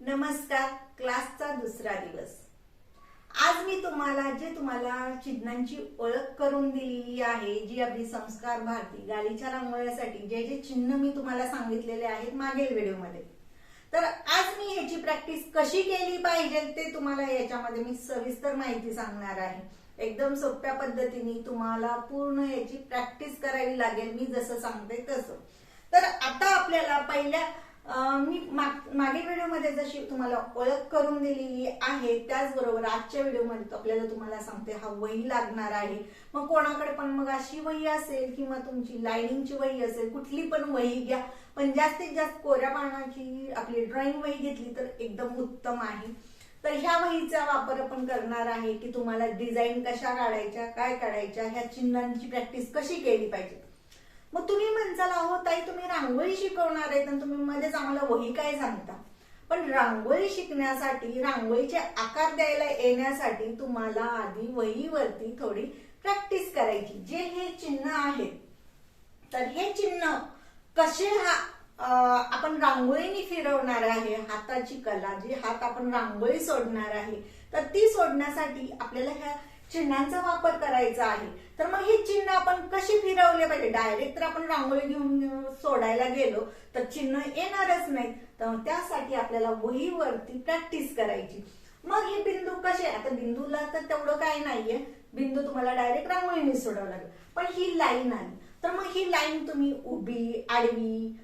नमस्कार क्लासचा दुसरा दिवस. आज मी तुम्हाला जे तुम्हाला चिन्हांची ओळख करून दिलेली आहे जी आपली संस्कार भारती गालीच्या रांगोळ्यासाठी जे जे चिन्ह मी तुम्हाला सांगितलेले आहेत मागील व्हिडिओमध्ये. तर आज मी ह्याची प्रॅक्टिस कशी केली पाहिजे ते तुम्हाला याच्यामध्ये मी सविस्तर माहिती सांगणार आहे. एकदम सोप्या पद्धतीने तुम्हाला पूर्ण याची प्रॅक्टिस करावी लागेल मी जसं सांगते तसं. तर आता आपल्याला पहिल्या मी माग- मागील व्हिडिओमध्ये जशी तुम्हाला ओळख करून दिलेली आहे त्याचबरोबर आजच्या व्हिडिओमध्ये आपल्याला तुम्हाला सांगते हा वही लागणार आहे. मग कोणाकडे पण मग अशी वही असेल किंवा तुमची लाईनिंगची वही असेल कुठली पण वही घ्या. पण जास्तीत जास्त कोऱ्या पानाची आपली ड्रॉइंग वही घेतली तर एकदम उत्तम आहे. तर ह्या वहीचा वापर आपण करणार आहे की तुम्हाला डिझाईन कशा काढायच्या काय काढायच्या ह्या चिन्हांची प्रॅक्टिस कशी केली पाहिजे? मग तुम्ही म्हणसाल अहो ताई तुम्ही रांगोळी शिकवणार आहे तर तुम्ही मध्येच आम्हाला वही काय सांगता? पण रांगोळी शिकण्यासाठी रांगोळीचे आकार द्यायला येण्यासाठी तुम्हाला आधी वहीवरती थोडी प्रॅक्टिस करायची. जे हे चिन्ह आहेत तर हे चिन्ह कसे हा आपण रांगोळीने फिरवणार आहे हाताची कला जी हात आपण रांगोळी सोडणार आहे तर ती सोडण्यासाठी आपल्याला ह्या चिन्हांचा वापर करायचा आहे. तर मग हे चिन्ह आपण कशी फिरवले पाहिजे? डायरेक्ट तर आपण रांगोळी घेऊन सोडायला गेलो तर चिन्ह येणारच नाही. तर त्यासाठी आपल्याला वहीवरती प्रॅक्टिस करायची. मग हे बिंदू कसे? आता बिंदूला तर तेवढं काय नाहीये. बिंदू तुम्हाला डायरेक्ट रांगोळीने सोडावं लागेल. पण ही लाईन आली तर मग ही लाईन तुम्ही उभी आडवी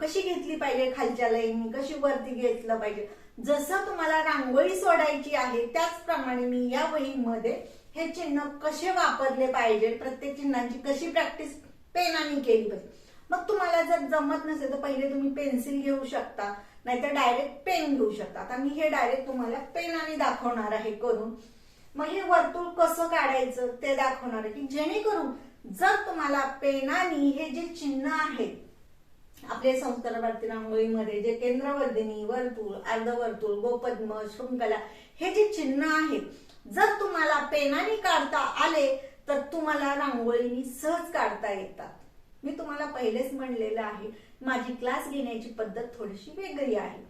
कशी घेतली पाहिजे? खालच्या लाईन कशी वरती घेतलं पाहिजे? जसं तुम्हाला रांगोळी सोडायची आहे त्याचप्रमाणे मी या वहीमध्ये हे चिन्ह कसे वापरले पाहिजे? प्रत्येक चिन्हांची कशी प्रॅक्टिस पेनाने केली पाहिजे? मग तुम्हाला जर जमत नसेल तर पहिले तुम्ही पेन्सिल घेऊ शकता नाहीतर डायरेक्ट पेन घेऊ शकता. आता मी हे डायरेक्ट तुम्हाला पेनाने दाखवणार आहे करून. मग हे वर्तुळ कसं काढायचं ते दाखवणार आहे की जेणेकरून जर तुम्हाला पेनाने हे जे चिन्ह आहेत आपले संस्कार भारती रांगोळीमध्ये जे केंद्रवर्धिनी वर्तुळ अर्धवर्तुळ गोपद्म शृंखला हे जे चिन्ह आहेत जर तुम्हाला पेनाने काढता आले तर तुम्हाला रांगोळीनी सहज काढता येतात. मी तुम्हाला पहिलेच म्हणलेलं आहे माझी क्लास घेण्याची पद्धत थोडीशी वेगळी आहे.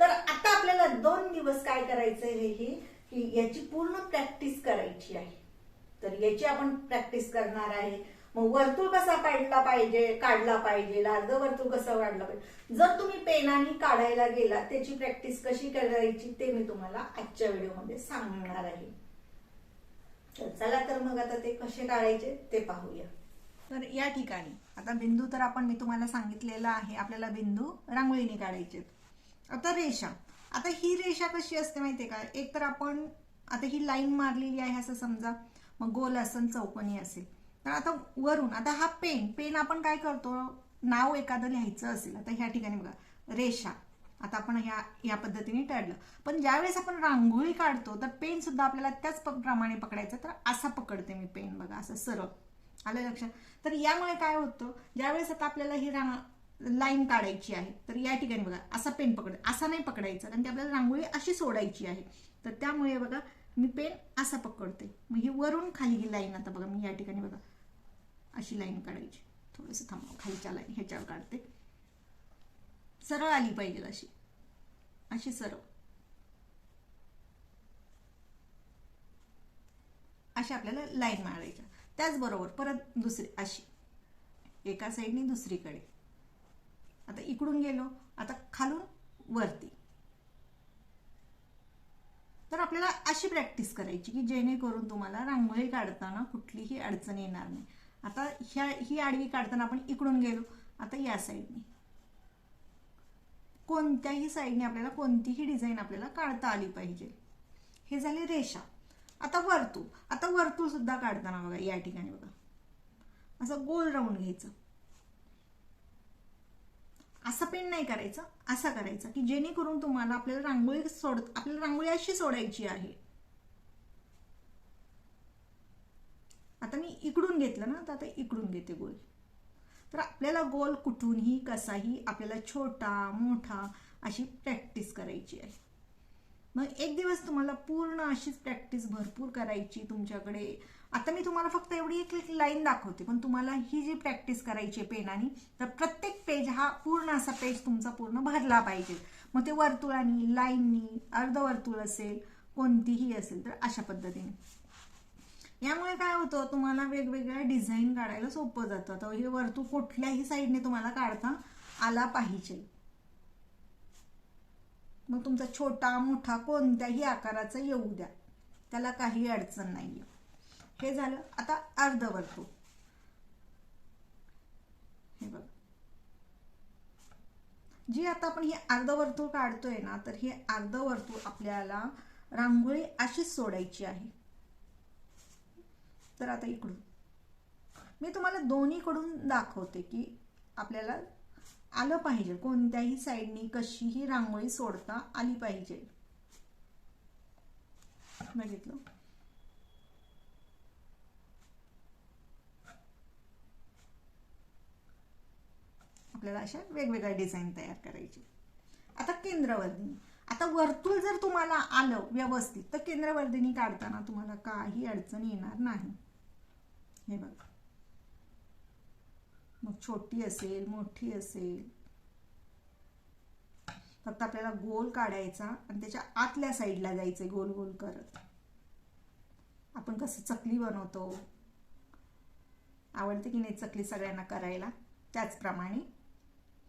तर आता आपल्याला दोन दिवस काय करायचं आहे हे की याची पूर्ण प्रॅक्टिस करायची आहे. तर याची आपण प्रॅक्टिस करणार आहे. मग वर्तुळ कसा काढला पाहिजे काढला पाहिजे अर्ध वर्तुळ कसं काढला पाहिजे? जर तुम्ही पेनाने काढायला गेला त्याची प्रॅक्टिस कशी करायची ते मी तुम्हाला आजच्या व्हिडिओमध्ये सांगणार आहे. तर चला तर मग आता ते कसे काढायचे ते पाहूया. तर या ठिकाणी आता बिंदू तर आपण मी तुम्हाला सांगितलेला आहे आपल्याला बिंदू रांगोळीने काढायचे आता रेषा आता ही रेषा कशी असते माहितीये का? एक तर आपण आता ही लाईन मारलेली आहे असं समजा मग गोल असेल चौकोनी असेल. तर आता वरून आता हा पेन पेन आपण काय करतो? नाव एखादं लिहायचं असेल आता ह्या ठिकाणी बघा रेषा. आता आपण ह्या या पद्धतीने टळलं. पण ज्यावेळेस आपण रांगोळी काढतो तर पेन सुद्धा आपल्याला त्याच प्रमाणे पकडायचं तर असा पकडते मी पेन बघा असं सरळ. आलं लक्षात? तर यामुळे काय होतं? ज्यावेळेस आता आपल्याला ही रांग लाईन काढायची आहे तर या ठिकाणी बघा असा पेन पकड असा नाही पकडायचा कारण की आपल्याला रांगोळी अशी सोडायची आहे. तर त्यामुळे बघा मी पेन असा पकडते. मग ही वरून खाली ही लाईन आता बघा मी या ठिकाणी बघा अशी लाईन काढायची. थोडंसं थांबव खालच्या लाईन ह्याच्यावर काढते. सरळ आली पाहिजे अशी. अशी सरळ. अशा आपल्याला लाईन मारायच्या. त्याचबरोबर परत दुसरी अशी. एका साईडनी दुसरीकडे. आता इकडून गेलो आता खालून वरती. तर आपल्याला अशी प्रॅक्टिस करायची की जेणेकरून तुम्हाला रांगोळी काढताना कुठलीही अडचण येणार नाही. आता ह्या ही आडवी काढताना आपण इकडून गेलो. आता या साईडने. कोणत्याही साईडने आपल्याला कोणतीही डिझाईन आपल्याला काढता आली पाहिजे. हे झाले रेषा. आता वर्तुळ. आता वर्तुळ सुद्धा काढताना बघा या ठिकाणी बघा. असं गोल राऊंड घ्यायचं. असं पेन नाही करायचं असं करायचं की जेणेकरून तुम्हाला आपल्याला रांगोळी सोड आपल्याला रांगोळी अशी सोडायची आहे. आता मी इकडून घेतलं ना तर आता इकडून घेते गोल. तर आपल्याला गोल कुठूनही कसाही आपल्याला छोटा मोठा अशी प्रॅक्टिस करायची आहे. मग एक दिवस तुम्हाला पूर्ण अशीच प्रॅक्टिस भरपूर करायची तुमच्याकडे. आता मी तुम्हाला फक्त एवढी एक लाईन दाखवते पण तुम्हाला ही जी प्रॅक्टिस करायची आहे पेनानी तर प्रत्येक पेज हा पूर्ण असा पेज तुमचा पूर्ण भरला पाहिजे. मग ते वर्तुळानी लाईननी अर्धवर्तुळ असेल कोणतीही असेल तर अशा पद्धतीने. यामुळे काय होतं तुम्हाला वेगवेगळ्या डिझाईन काढायला सोपं जातं. तर हे वर्तुळ कुठल्याही साईडने तुम्हाला काढता आला पाहिजे. मग तुमचा छोटा मोठा कोणत्याही आकाराचा येऊ द्या. त्याला काही अडचण नाहीये. हे झालं आता अर्धवर्तुळ हे बघ. जी आता आपण हे अर्धवर्तुळ काढतोय ना तर हे अर्धवर्तुळ आपल्याला रांगोळी अशीच सोडायची आहे. तर आता इकडून. मी तुम्हाला दोन्हीकडून दाखवते की आपल्याला आलं पाहिजे. कोणत्याही साईडनी कशीही रांगोळी सोडता आली पाहिजे. बघितलं? आपल्याला अशा वेगवेगळ्या डिझाईन तयार करायची. आता केंद्रवर्धिनी. आता वर्तुळ जर तुम्हाला आलं व्यवस्थित तर केंद्रवर्धिनी काढताना तुम्हाला काही अडचण येणार नाही. हे बघा. मग छोटी असेल मोठी असेल. फक्त आपल्याला गोल काढायचा आणि त्याच्या आतल्या साईडला जायचं गोल गोल करत. आपण कसं चकली बनवतो. आवडते की नाही चकली सगळ्यांना करायला? त्याचप्रमाणे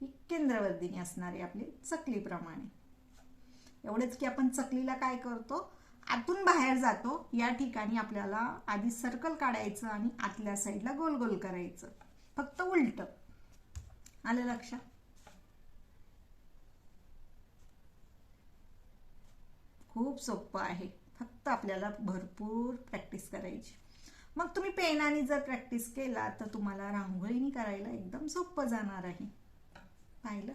ही केंद्रवर्धिनी असणारी आपली चकलीप्रमाणे. एवढंच की आपण चकलीला काय करतो? आतून बाहेर जातो या ठिकाणी आपल्याला आधी सर्कल काढायचं आणि आतल्या साईडला गोल गोल करायचं. फक्त उलट. आलं लक्षात? खूप सोपं आहे. फक्त आपल्याला भरपूर प्रॅक्टिस करायची. मग तुम्ही पेनाने जर प्रॅक्टिस केला तर तुम्हाला रांगोळीनी करायला एकदम सोपं जाणार आहे. पाहिलं?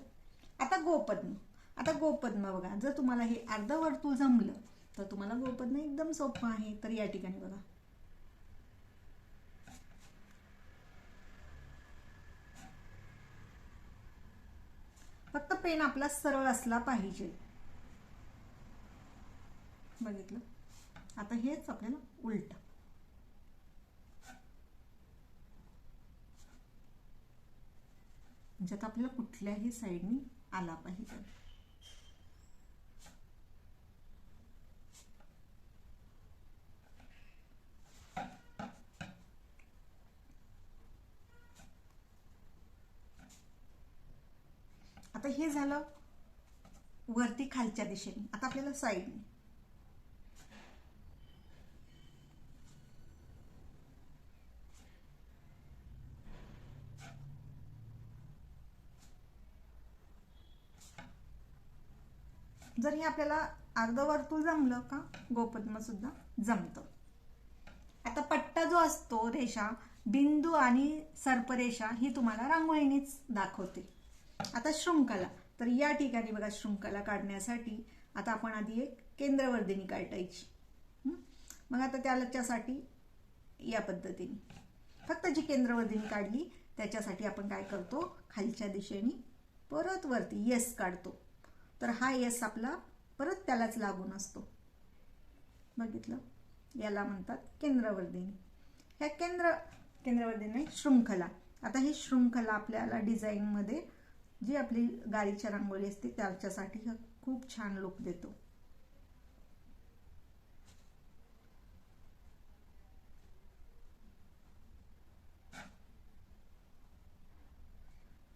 आता गोपद्म. आता गोपद्म बघा. जर तुम्हाला हे अर्धवर्तुळ जमलं तर तुम्हाला गोपद्म एकदम सोपं आहे. तर या ठिकाणी बघा. फक्त पेन आपला सरळ असला पाहिजे. बघितलं? आता हेच आपल्याला उलट. म्हणजे आपल्याला कुठल्याही साईडनी आला पाहिजे. आता हे झालं वरती खालच्या दिशेने. आता आपल्याला साईडने जर हे आपल्याला अर्धवर्तुळ जमलं का? गोपद्म सुद्धा जमतं. आता पट्टा जो असतो रेषा बिंदू आणि सर्परेषा ही तुम्हाला रांगोळीनेच दाखवते. आता शृंखला. तर या ठिकाणी बघा शृंखला काढण्यासाठी आता आपण आधी एक केंद्रवर्धिनी काढायची. मग आता त्याच्यासाठी या पद्धतीने. फक्त जी केंद्रवर्धिनी काढली त्याच्यासाठी आपण काय करतो? खालच्या दिशेने परत वरती येस काढतो. तर हा येस आपला परत त्यालाच लागून असतो. बघितलं? याला म्हणतात केंद्रवर्धिनी. ह्या केंद्र केंद्रवर्धिनी शृंखला. आता ही शृंखला आपल्याला डिझाईनमध्ये जी आपली गाडीच्या रांगोळी असते त्याच्यासाठी हा खूप छान लुक देतो.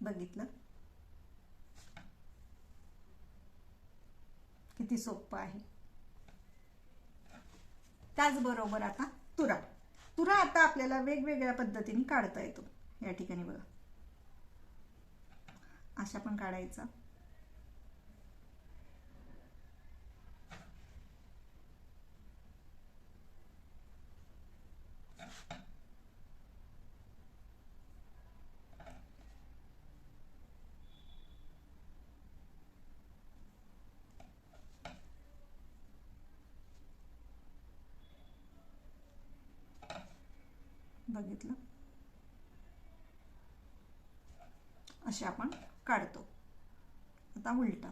बघितलं? किती सोपं आहे. त्याचबरोबर आता तुरा. तुरा आता आपल्याला वेगवेगळ्या पद्धतीने काढता येतो. या ठिकाणी बघा. अशा पण काढायचा. बघितलं? असे आपण काढतो. आता उलटा.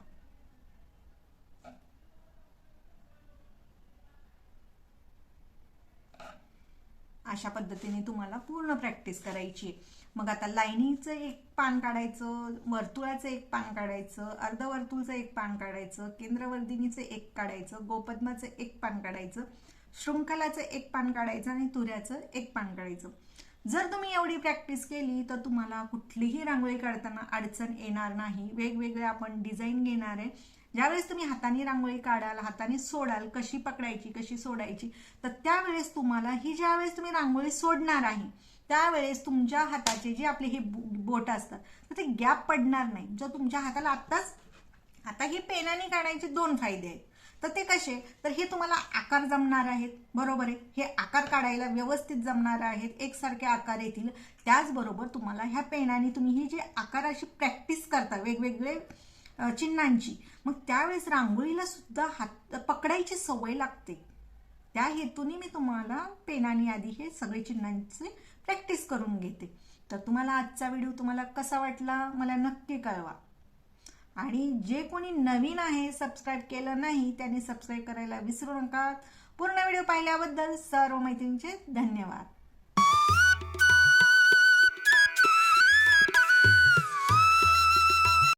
अशा पद्धतीने तुम्हाला पूर्ण प्रॅक्टिस करायची मग आता लाईनीचं एक पान काढायचं वर्तुळाचं एक पान काढायचं अर्धवर्तुळचं एक पान काढायचं केंद्रवर्धिनीचं एक काढायचं गोपद्माचं एक पान काढायचं शृंखलाचं एक पान काढायचं आणि तुऱ्याचं एक पान काढायचं. जर तुम्ही एवढी प्रॅक्टिस केली तर तुम्हाला कुठलीही रांगोळी काढताना अडचण येणार नाही. वेगवेगळे आपण डिझाईन घेणार आहे. ज्यावेळेस तुम्ही हाताने रांगोळी काढाल हाताने सोडाल कशी पकडायची कशी सोडायची तर त्यावेळेस तुम्हाला ही ज्यावेळेस तुम्ही रांगोळी सोडणार आहे त्यावेळेस तुमच्या हाताचे जे आपले हे बोट असतात तर ते गॅप पडणार नाही. जर तुमच्या हाताला आत्ताच आता हे पेनाने काढायचे दोन फायदे आहेत. तर ते कसे? तर हे तुम्हाला आकार जमणार आहेत. बरोबर आहे? हे आकार काढायला व्यवस्थित जमणार आहेत. एकसारखे आकार येतील. त्याचबरोबर तुम्हाला ह्या पेनाने तुम्ही ही जी आकाराची प्रॅक्टिस करता वेगवेगळे चिन्हांची मग त्यावेळेस रांगोळीला सुद्धा हात पकडायची सवय लागते. त्या हेतूने मी तुम्हाला पेनाने आधी हे सगळे चिन्हांचे प्रॅक्टिस करून घेते. तर तुम्हाला आजचा व्हिडिओ तुम्हाला कसा वाटला? मला नक्की कळवा. आणि जे कोणी नवीन आहे सबस्क्राईब केलं नाही त्यांनी सबस्क्राईब करायला विसरू नका. पूर्ण व्हिडिओ पाहिल्याबद्दल सर्व मैत्रिणींचे धन्यवाद.